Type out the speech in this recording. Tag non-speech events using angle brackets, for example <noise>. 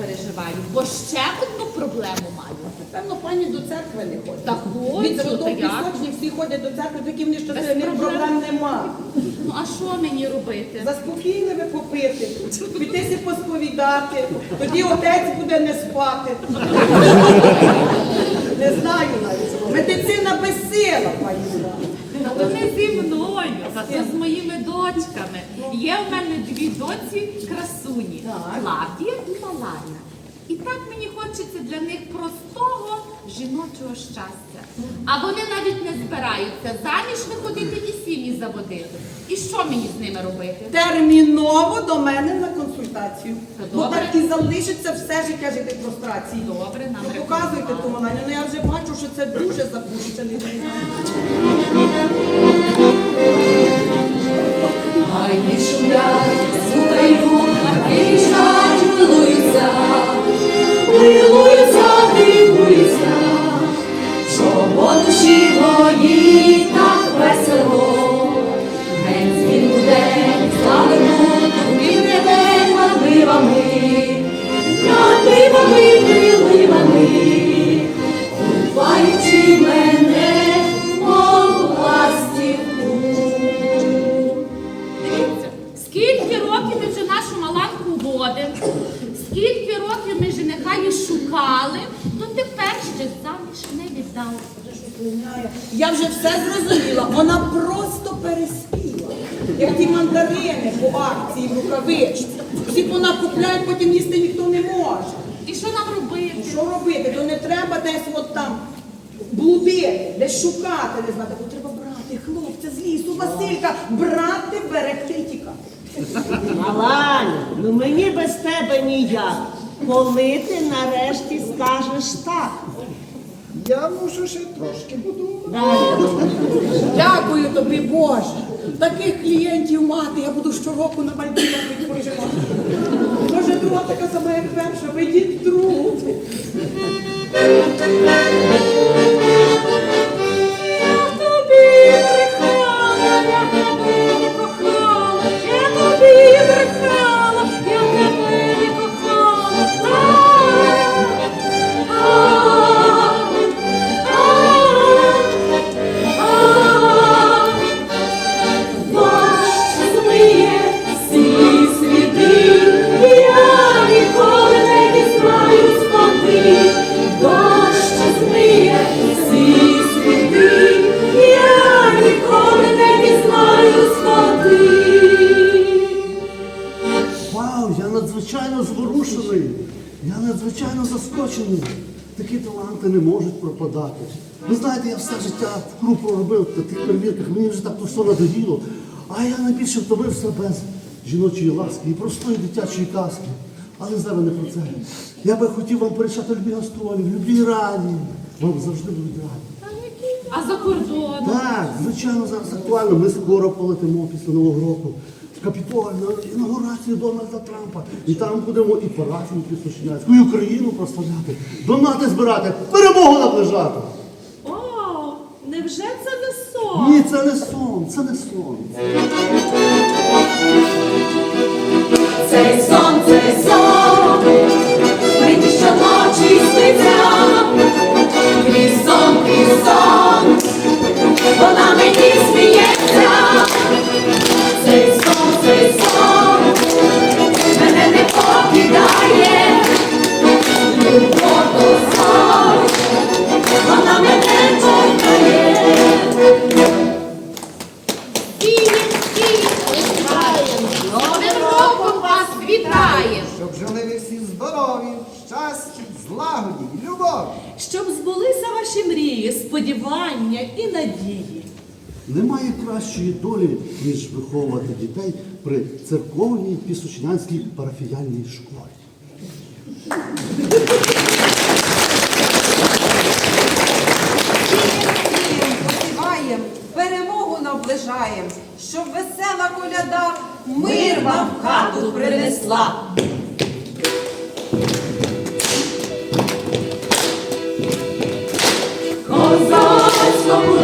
переживаю, бо ще одну проблему маю. Певно, пані до церкви не ходить. Так Від ходжу, родов пісочні всі ходять до церкви, такі вони Без щасливі, проблем. проблем нема. Ну а що мені робити? Заспокійливе попити, пійтися <laughs> посповідати, тоді отець буде не спати. <laughs> Не знаю навіть. Медицина безсила, пані. То не зі мною, це з моїми дочками. Є в мене дві доці красуні. Клавдія і Маларна. І так мені хочеться для них простого жіночого щастя. А вони навіть не збираються заміж виходити і сім'ї заводити. І що мені з ними робити? Терміново до мене на консультацію. Та Бо добре. так і залишиться все життя жити в прострації. Добре, нам Ну, показуйте рекомендували. ту ну я вже бачу, що це дуже запущений. Хай не слухають, жениха її шукали, то тепер ще заміж не віддали. Я вже все зрозуміла, вона просто переспіла. Як ті мандарини по акції в рукавичці. Всі вона купляють, потім їсти ніхто не може. І що нам робити? Що робити? То не треба десь от там блудити, десь шукати, не знати, бо треба брати хлопця з лісу, Василька, брати, берегти і тікати. Маланю, ну мені без тебе ніяк. Коли ти нарешті скажеш так? Я мушу ще трошки подумати. Дякую тобі, Боже. Таких клієнтів мати, я буду щороку на Мальдивах відпочивати. Може, друга така сама, як перша, ведіть Я надзвичайно заскочений. Такі таланти не можуть пропадати. Ви знаєте, я все життя в кру проробив на тих перевірках, мені вже так то все надоїло. А я найбільше втомився без жіночої ласки і простої дитячої казки. Але зараз не про це. Я би хотів вам порішати любі гастролі, в любій раді. Вам завжди будуть раді. А за кордоном? Так, звичайно, зараз актуально. Ми скоро полетимо після Нового року в Капітоль інаугурацію Дональда Трампа. І там будемо і парафію Пісочинецьку, і Україну прославляти, донати збирати, перемогу наближати. О, невже це не сон? Ні, це не сон, це не сон. Цей сон, цей сон, всі щасті, злагоді, любові. Щоб збулися ваші мрії, сподівання і надії. Немає кращої долі, ніж виховувати дітей при церковній пісочинянській парафіяльній школі. Посіваєм, перемогу наближаєм, щоб весела коляда мир вам в хату принесла. 성부